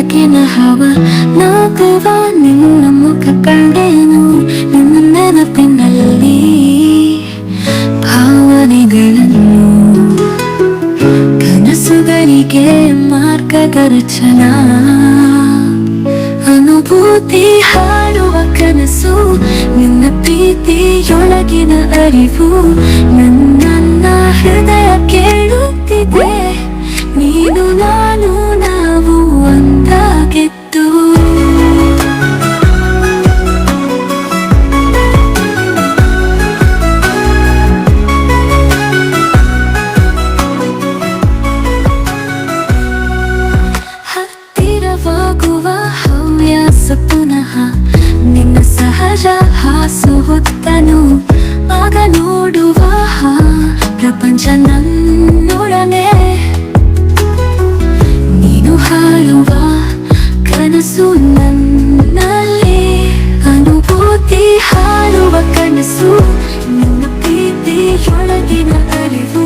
ಬೆಳಕಿನ ಹವ ನಗುವ ನಿನ್ನ ಮುಖ ಕಂಡೇನು ನಿನ್ನ ನೆನಪಿನಲ್ಲಿ ಭಾವನೆಗಳನ್ನು. ಕನಸುಗಳಿಗೆ ಮಾರ್ಗದರ್ಶನ ಅನುಭೂತಿ ಹಾಡುವ ಕನಸು, ನಿನ್ನ ಪ್ರೀತಿಯೊಳಗಿನ ಅರಿವು ನನ್ನ ಹೃದಯ ಕೇಳುತ್ತಿದೆ. ಹತ್ತಿರವಾಗುವ ಹವ್ಯಾಸ ಪುನಃ ನಿನ್ನ ಸಹಜ ಹಾಸುಹುತ್ತನು. ಆಗ ನೋಡುವ ಪ್ರಪಂಚ ನನ್ನೊಡನೆ ನೀನು ಹಾಡುವ ಕನಸು ನನ್ನಲ್ಲಿ. ಅನುಭೂತಿ ಹಾಡುವ ಕನಸು ನಿನ್ನ ಪ್ರೀತಿಯೊಳಗಿನ ಅರಿವು.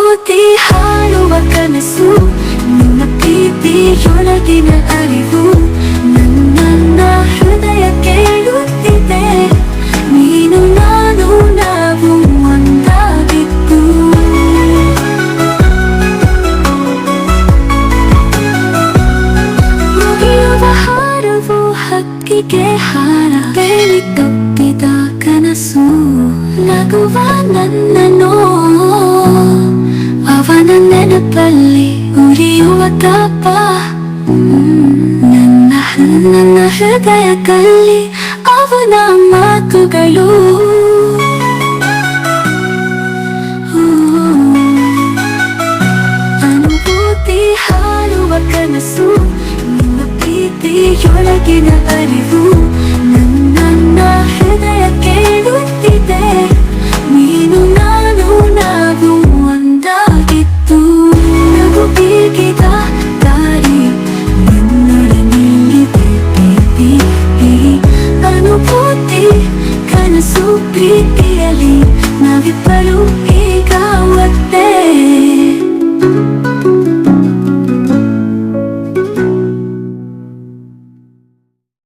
ಅನುಭೂತಿ ಹಾಡುವ ಕನಸು, ನಿನ್ನ ಪ್ರೀತಿಯೊಳಗಿನ ಅರಿವು ನನ್ನ ಹೃದಯ ಕೇಳುತ್ತಿದೆ. ನೀನು ನಾನು, ನಾವು ಒಂದಾಗಿತ್ತು ಮುಗಿಯುವ ಹಾರವು ಹಕ್ಕಿಗೆ ಹಾರ ಬೇಲಿ ತಪ್ಪಿದ ಕನಸು, ನಗುವ ನನ್ನನು ಉರಿಯುವ ತಾಪ ನನ್ನ ನನ್ನ ಹೃದಯ ಕಲ್ಲಿ ಅವನ ಮಾತುಗಳು. ಅನುಭೂತಿ ಹಾಡುವ ಕನಸು ನಿನ್ನ ಪ್ರೀತಿಯೊಳಗಿನ ಅರಿವು. తీಯಲಿ ನಾವಿಬ್ಬರು ಈಗ ಒತ್ತೇ